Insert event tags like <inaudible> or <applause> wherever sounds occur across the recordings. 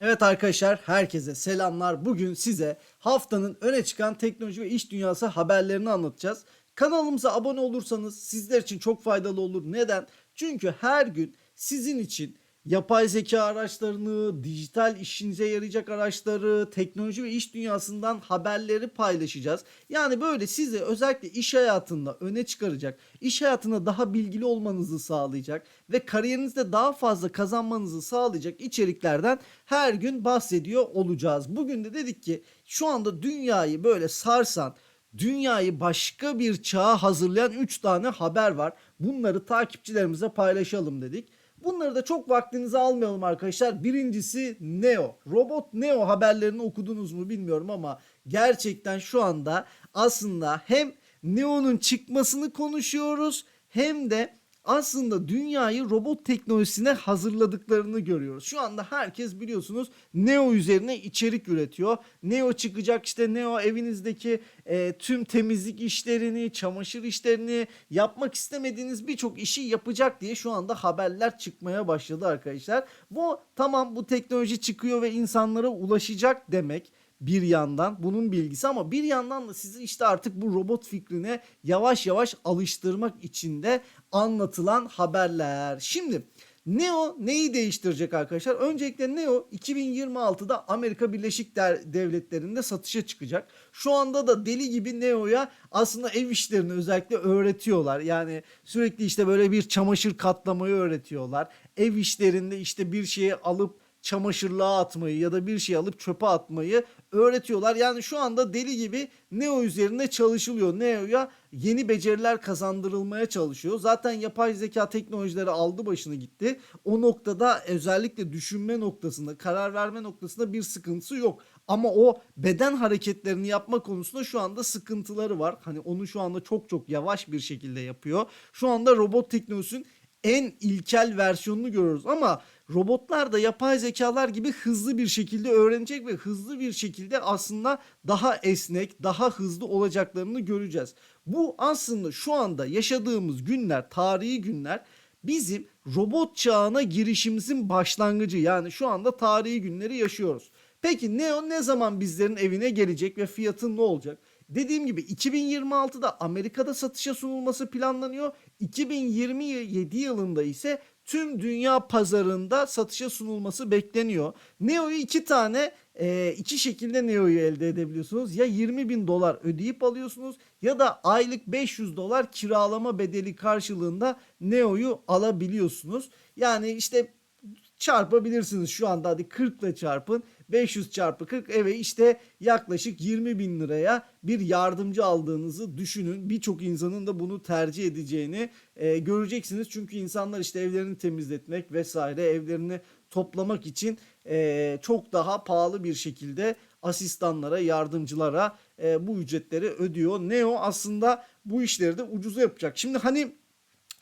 Evet arkadaşlar herkese selamlar. Bugün size haftanın öne çıkan teknoloji ve iş dünyası haberlerini anlatacağız. Kanalımıza abone olursanız sizler için çok faydalı olur. Neden? Çünkü her gün sizin için yapay zeka araçlarını, dijital işinize yarayacak araçları, teknoloji ve iş dünyasından haberleri paylaşacağız. Yani böyle sizi özellikle iş hayatında öne çıkaracak, iş hayatında daha bilgili olmanızı sağlayacak ve kariyerinizde daha fazla kazanmanızı sağlayacak içeriklerden her gün bahsediyor olacağız. Bugün de dedik ki şu anda dünyayı böyle sarsan, dünyayı başka bir çağa hazırlayan 3 tane haber var. Bunları takipçilerimize paylaşalım dedik. Bunları da çok vaktinizi almayalım arkadaşlar. Birincisi Neo. Robot Neo haberlerini okudunuz mu bilmiyorum ama gerçekten şu anda aslında hem Neo'nun çıkmasını konuşuyoruz hem de aslında dünyayı robot teknolojisine hazırladıklarını görüyoruz. Şu anda herkes biliyorsunuz Neo üzerine içerik üretiyor. Neo çıkacak işte Neo evinizdeki e, tüm temizlik işlerini, çamaşır işlerini yapmak istemediğiniz birçok işi yapacak diye şu anda haberler çıkmaya başladı arkadaşlar. Bu tamam bu teknoloji çıkıyor ve insanlara ulaşacak demek bir yandan bunun bilgisi ama bir yandan da sizi işte artık bu robot fikrine yavaş yavaş alıştırmak için de anlatılan haberler. Şimdi Neo neyi değiştirecek arkadaşlar? Öncelikle Neo 2026'da Amerika Birleşik Devletleri'nde satışa çıkacak. Şu anda da deli gibi Neo'ya aslında ev işlerini özellikle öğretiyorlar. Yani sürekli işte böyle bir çamaşır katlamayı öğretiyorlar. Ev işlerinde işte bir şeyi alıp çamaşırlığa atmayı ya da bir şey alıp çöpe atmayı öğretiyorlar. Yani şu anda deli gibi Neo üzerinde çalışılıyor. Neo'ya yeni beceriler kazandırılmaya çalışıyor. Zaten yapay zeka teknolojileri aldı başını gitti. O noktada özellikle düşünme noktasında, karar verme noktasında bir sıkıntısı yok. Ama o beden hareketlerini yapma konusunda şu anda sıkıntıları var. Hani onu şu anda çok çok yavaş bir şekilde yapıyor. Şu anda robot teknolojisinin en ilkel versiyonunu görüyoruz ama robotlar da yapay zekalar gibi hızlı bir şekilde öğrenecek ve hızlı bir şekilde aslında daha esnek, daha hızlı olacaklarını göreceğiz. Bu aslında şu anda yaşadığımız günler, tarihi günler bizim robot çağına girişimizin başlangıcı. Yani şu anda tarihi günleri yaşıyoruz. Peki Neo ne zaman bizlerin evine gelecek ve fiyatı ne olacak? Dediğim gibi 2026'da Amerika'da satışa sunulması planlanıyor. 2027 yılında ise tüm dünya pazarında satışa sunulması bekleniyor. Neo'yu iki tane e, iki şekilde Neo'yu elde edebiliyorsunuz. Ya 20 bin dolar ödeyip alıyorsunuz ya da aylık 500 dolar kiralama bedeli karşılığında Neo'yu alabiliyorsunuz. Yani işte çarpabilirsiniz şu anda hadi 40 ile çarpın 500 çarpı 40 eve işte yaklaşık 20 bin liraya bir yardımcı aldığınızı düşünün. Birçok insanın da bunu tercih edeceğini e, göreceksiniz. Çünkü insanlar işte evlerini temizletmek vesaire evlerini toplamak için e, çok daha pahalı bir şekilde asistanlara yardımcılara e, bu ücretleri ödüyor. Neo aslında bu işleri de ucuza yapacak. Şimdi hani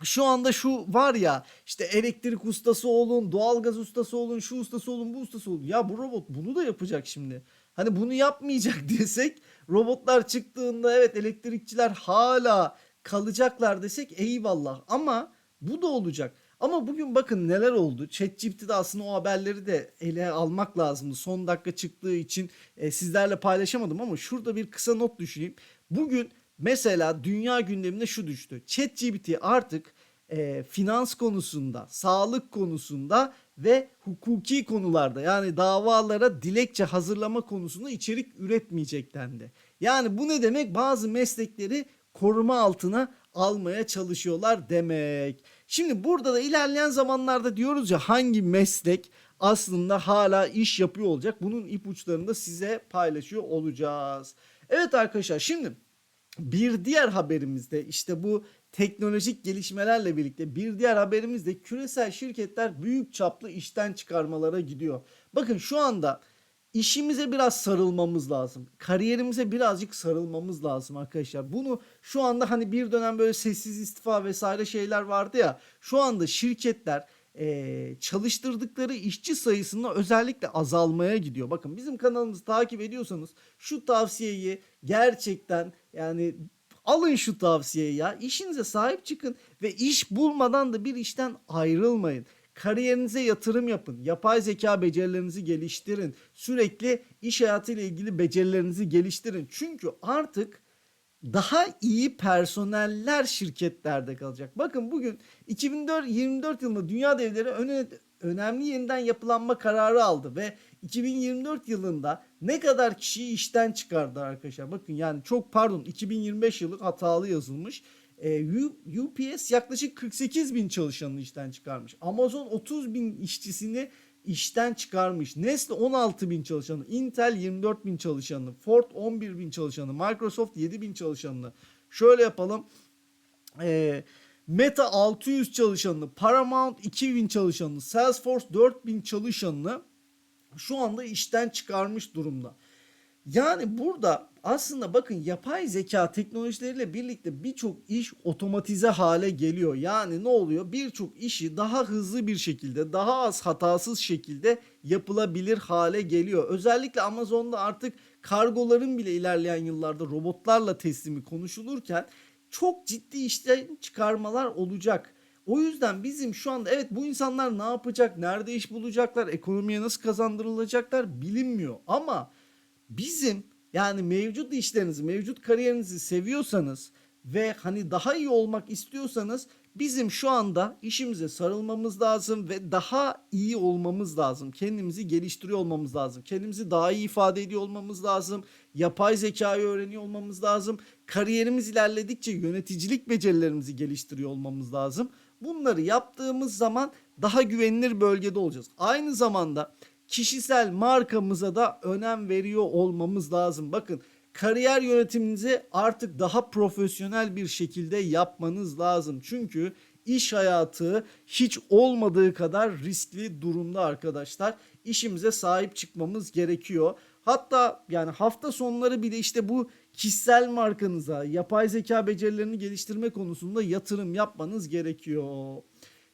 şu anda şu var ya işte elektrik ustası olun, doğalgaz ustası olun, şu ustası olun, bu ustası olun. Ya bu robot bunu da yapacak şimdi. Hani bunu yapmayacak <laughs> desek robotlar çıktığında evet elektrikçiler hala kalacaklar desek eyvallah ama bu da olacak. Ama bugün bakın neler oldu. ChatGPT'de aslında o haberleri de ele almak lazımdı. Son dakika çıktığı için e, sizlerle paylaşamadım ama şurada bir kısa not düşeyim. Bugün Mesela dünya gündemine şu düştü. ChatGPT artık e, finans konusunda, sağlık konusunda ve hukuki konularda yani davalara dilekçe hazırlama konusunda içerik üretmeyecek dendi. Yani bu ne demek? Bazı meslekleri koruma altına almaya çalışıyorlar demek. Şimdi burada da ilerleyen zamanlarda diyoruz ya hangi meslek aslında hala iş yapıyor olacak. Bunun ipuçlarını da size paylaşıyor olacağız. Evet arkadaşlar şimdi bir diğer haberimizde işte bu teknolojik gelişmelerle birlikte bir diğer haberimizde küresel şirketler büyük çaplı işten çıkarmalara gidiyor. Bakın şu anda işimize biraz sarılmamız lazım. Kariyerimize birazcık sarılmamız lazım arkadaşlar. Bunu şu anda hani bir dönem böyle sessiz istifa vesaire şeyler vardı ya. Şu anda şirketler e, çalıştırdıkları işçi sayısında özellikle azalmaya gidiyor. Bakın bizim kanalımızı takip ediyorsanız şu tavsiyeyi gerçekten yani alın şu tavsiyeyi ya. İşinize sahip çıkın ve iş bulmadan da bir işten ayrılmayın. Kariyerinize yatırım yapın. Yapay zeka becerilerinizi geliştirin. Sürekli iş hayatıyla ilgili becerilerinizi geliştirin. Çünkü artık daha iyi personeller şirketlerde kalacak. Bakın bugün 2024 yılında dünya devleri öne, önemli yeniden yapılanma kararı aldı ve 2024 yılında ne kadar kişiyi işten çıkardı arkadaşlar. Bakın yani çok pardon 2025 yılı hatalı yazılmış. U- UPS yaklaşık 48 bin çalışanını işten çıkarmış. Amazon 30 bin işçisini işten çıkarmış. Nestle 16 bin çalışanı, Intel 24 bin çalışanı, Ford 11 bin çalışanı, Microsoft 7 bin çalışanını. Şöyle yapalım. Ee, Meta 600 çalışanını, Paramount 2000 çalışanını, Salesforce 4000 çalışanını şu anda işten çıkarmış durumda. Yani burada aslında bakın yapay zeka teknolojileriyle birlikte birçok iş otomatize hale geliyor. Yani ne oluyor? Birçok işi daha hızlı bir şekilde, daha az hatasız şekilde yapılabilir hale geliyor. Özellikle Amazon'da artık kargoların bile ilerleyen yıllarda robotlarla teslimi konuşulurken çok ciddi işten çıkarmalar olacak. O yüzden bizim şu anda evet bu insanlar ne yapacak, nerede iş bulacaklar, ekonomiye nasıl kazandırılacaklar bilinmiyor. Ama bizim yani mevcut işlerinizi, mevcut kariyerinizi seviyorsanız ve hani daha iyi olmak istiyorsanız bizim şu anda işimize sarılmamız lazım ve daha iyi olmamız lazım. Kendimizi geliştiriyor olmamız lazım. Kendimizi daha iyi ifade ediyor olmamız lazım. Yapay zekayı öğreniyor olmamız lazım. Kariyerimiz ilerledikçe yöneticilik becerilerimizi geliştiriyor olmamız lazım. Bunları yaptığımız zaman daha güvenilir bölgede olacağız. Aynı zamanda kişisel markamıza da önem veriyor olmamız lazım. Bakın kariyer yönetiminizi artık daha profesyonel bir şekilde yapmanız lazım. Çünkü iş hayatı hiç olmadığı kadar riskli durumda arkadaşlar. İşimize sahip çıkmamız gerekiyor. Hatta yani hafta sonları bile işte bu kişisel markanıza yapay zeka becerilerini geliştirme konusunda yatırım yapmanız gerekiyor.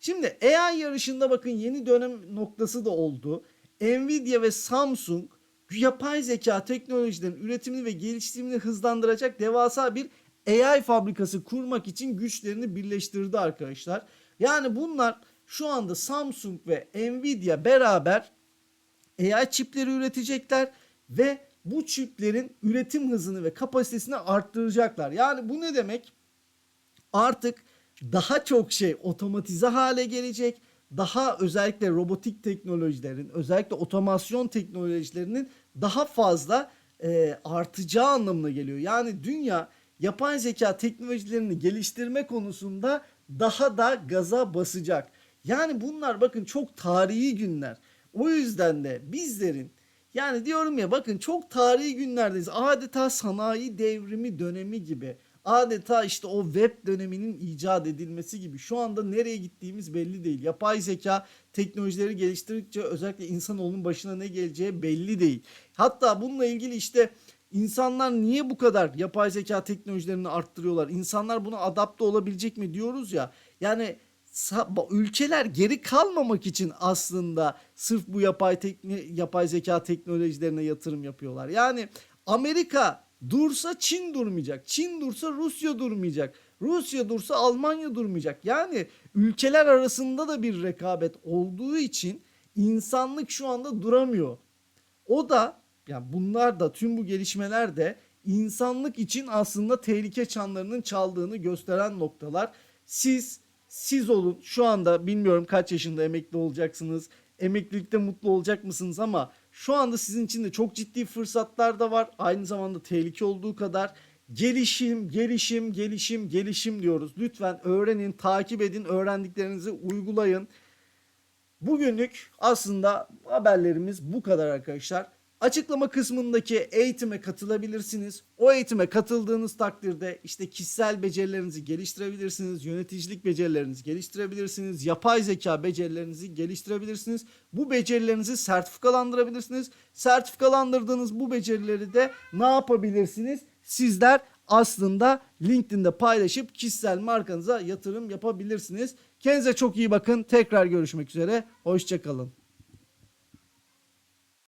Şimdi AI yarışında bakın yeni dönem noktası da oldu. Nvidia ve Samsung yapay zeka teknolojilerin üretimini ve geliştirimini hızlandıracak devasa bir AI fabrikası kurmak için güçlerini birleştirdi arkadaşlar. Yani bunlar şu anda Samsung ve Nvidia beraber AI çipleri üretecekler ve bu çiplerin üretim hızını ve kapasitesini arttıracaklar. Yani bu ne demek? Artık daha çok şey otomatize hale gelecek. Daha özellikle robotik teknolojilerin, özellikle otomasyon teknolojilerinin daha fazla e, artacağı anlamına geliyor. Yani dünya yapay zeka teknolojilerini geliştirme konusunda daha da gaza basacak. Yani bunlar bakın çok tarihi günler. O yüzden de bizlerin yani diyorum ya bakın çok tarihi günlerdeyiz. Adeta sanayi devrimi dönemi gibi. Adeta işte o web döneminin icat edilmesi gibi. Şu anda nereye gittiğimiz belli değil. Yapay zeka teknolojileri geliştirdikçe özellikle insanoğlunun başına ne geleceği belli değil. Hatta bununla ilgili işte insanlar niye bu kadar yapay zeka teknolojilerini arttırıyorlar? İnsanlar buna adapte olabilecek mi diyoruz ya. Yani ülkeler geri kalmamak için aslında sırf bu yapay tekne, yapay zeka teknolojilerine yatırım yapıyorlar. Yani Amerika dursa Çin durmayacak. Çin dursa Rusya durmayacak. Rusya dursa Almanya durmayacak. Yani ülkeler arasında da bir rekabet olduğu için insanlık şu anda duramıyor. O da yani bunlar da tüm bu gelişmeler de insanlık için aslında tehlike çanlarının çaldığını gösteren noktalar. Siz siz olun. Şu anda bilmiyorum kaç yaşında emekli olacaksınız. Emeklilikte mutlu olacak mısınız ama şu anda sizin için de çok ciddi fırsatlar da var. Aynı zamanda tehlike olduğu kadar gelişim, gelişim, gelişim, gelişim diyoruz. Lütfen öğrenin, takip edin, öğrendiklerinizi uygulayın. Bugünlük aslında haberlerimiz bu kadar arkadaşlar. Açıklama kısmındaki eğitime katılabilirsiniz. O eğitime katıldığınız takdirde işte kişisel becerilerinizi geliştirebilirsiniz. Yöneticilik becerilerinizi geliştirebilirsiniz. Yapay zeka becerilerinizi geliştirebilirsiniz. Bu becerilerinizi sertifikalandırabilirsiniz. Sertifikalandırdığınız bu becerileri de ne yapabilirsiniz? Sizler aslında LinkedIn'de paylaşıp kişisel markanıza yatırım yapabilirsiniz. Kendinize çok iyi bakın. Tekrar görüşmek üzere. Hoşçakalın.